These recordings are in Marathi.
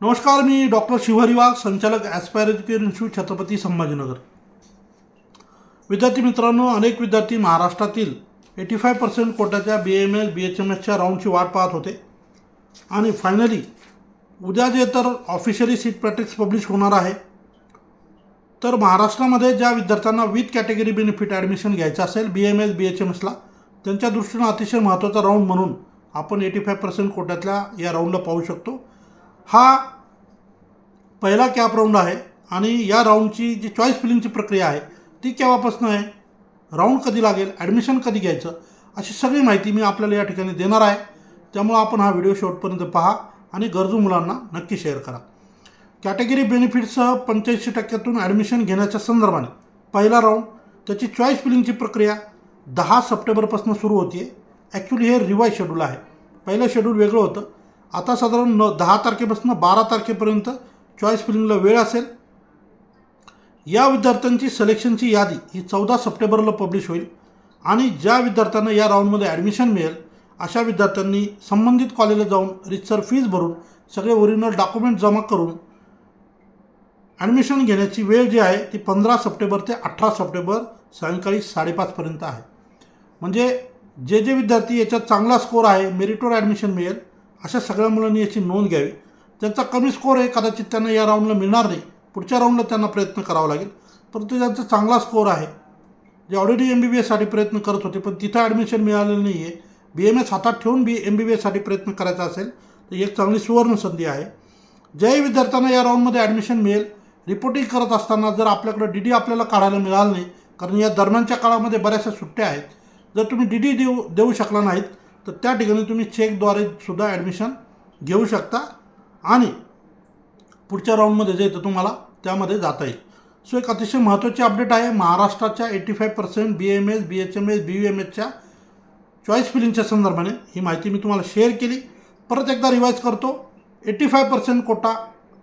नमस्कार मी डॉक्टर शिवहरी वाघ संचालक Aspire Education Institute Chhatrapati Sambhajinagar. विद्यार्थी मित्रांनो अनेक विद्यार्थी महाराष्ट्रातील eighty five percent कोट्याच्या B M L B H M एसच्या राऊंडची वाट पाहत होते. आणि फायनली उद्या जे तर ऑफिशियली सीट प्रॅक्टिस पब्लिश होणार आहे. तर महाराष्ट्रामध्ये ज्या विद्यार्थ्यांना विथ कॅटेगरी बेनिफिट ॲडमिशन घ्यायचं असेल B M S B H M एसला त्यांच्या दृष्टीनं अतिशय महत्त्वाचा राऊंड म्हणून आपण एटी फाय पर्सेंट कोट्यातल्या या राऊंडला पाहू शकतो. हा पहिला कॅप राऊंड आहे आणि या राऊंडची जी चॉईस फिलिंगची प्रक्रिया आहे ती केव्हापासून आहे? राऊंड कधी लागेल? ॲडमिशन कधी घ्यायचं? अशी सगळी माहिती मी आपल्याला या ठिकाणी देणार आहे. त्यामुळं आपण हा व्हिडिओ शेवटपर्यंत पहा आणि गरजू मुलांना नक्की शेअर करा. कॅटेगरी बेनिफिटसह पंच्याऐंशी टक्क्यातून ॲडमिशन घेण्याच्या संदर्भाने पहिला राऊंड त्याची चॉईस फिलिंगची प्रक्रिया दहा सप्टेंबरपासून सुरू होती आहे ॲक्च्युली हे रिवाईज शेड्यूल आहे. पहिलं शेड्यूल वेगळं होतं. आता साधारण न दहा तारखेपासून बारा तारखेपर्यंत चॉईस फिलिंगला वेळ असेल. या विद्यार्थ्यांची सिलेक्शनची यादी ही चौदा सप्टेंबरला पब्लिश होईल आणि ज्या विद्यार्थ्यांना या राऊंडमध्ये ॲडमिशन मिळेल अशा विद्यार्थ्यांनी संबंधित कॉलेजला जाऊन रितसर फीज भरून सगळे ओरिजिनल डॉक्युमेंट जमा करून ॲडमिशन घेण्याची वेळ जी आहे ती पंधरा सप्टेंबर ते अठरा सप्टेंबर सायंकाळी साडेपाचपर्यंत आहे. म्हणजे जे जे विद्यार्थी याच्यात चांगला स्कोर आहे मेरिटवर ॲडमिशन मिळेल अशा सगळ्या मुलांनी याची नोंद घ्यावी. ज्यांचा कमी स्कोर आहे कदाचित त्यांना या राऊंडला मिळणार नाही. पुढच्या राऊंडला त्यांना प्रयत्न करावा लागेल. परंतु ज्यांचा चांगला स्कोअर आहे जे ऑलरेडी एम बी बी एससाठी प्रयत्न करत होते पण तिथं ॲडमिशन मिळालेलं नाही आहे बी एम एस हातात ठेवून बी एम बी बी एससाठी प्रयत्न करायचा असेल तर एक चांगली सुवर्ण संधी आहे. ज्याही विद्यार्थ्यांना या राऊंडमध्ये ॲडमिशन मिळेल रिपोर्टिंग करत असताना जर आपल्याकडे डी डी आपल्याला काढायला मिळालं नाही कारण या दरम्यानच्या काळामध्ये बऱ्याचशा सुट्ट्या आहेत. जर तुम्ही डी डी देऊ देऊ शकला नाहीत तर त्या ठिकाणी तुम्ही चेकद्वारे सुद्धा ॲडमिशन घेऊ शकता आणि पुढच्या राऊंडमध्ये जे येतं तुम्हाला त्यामध्ये जाता येईल. सो एक अतिशय महत्त्वाची अपडेट आहे. महाराष्ट्राच्या eighty five percent B M S B H M S B U M एसच्या चॉईस फिलिंगच्या संदर्भाने ही माहिती मी तुम्हाला शेअर केली. परत एकदा रिवाईज करतो. Eighty five percent quota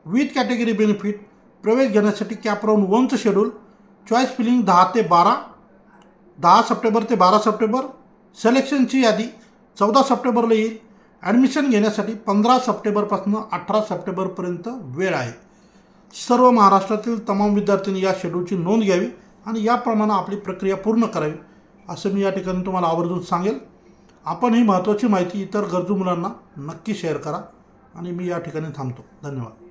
with category benefit प्रवेश घेण्यासाठी कॅप राऊंड वनचं शेड्यूल चॉईस फिलिंग दहा ते बारा दहा सप्टेंबर ते बारा सप्टेंबर. सिलेक्शनची यादी चौदा सप्टेंबरला येईल. ॲडमिशन घेण्यासाठी पंधरा सप्टेंबरपासून अठरा सप्टेंबरपर्यंत वेळ आहे. सर्व महाराष्ट्रातील तमाम विद्यार्थ्यांनी या शेड्यूलची नोंद घ्यावी आणि याप्रमाणे आपली प्रक्रिया पूर्ण करावी असं मी या ठिकाणी तुम्हाला आवर्जून सांगेल. आपण ही महत्त्वाची माहिती इतर गरजू मुलांना नक्की शेअर करा आणि मी या ठिकाणी थांबतो. धन्यवाद.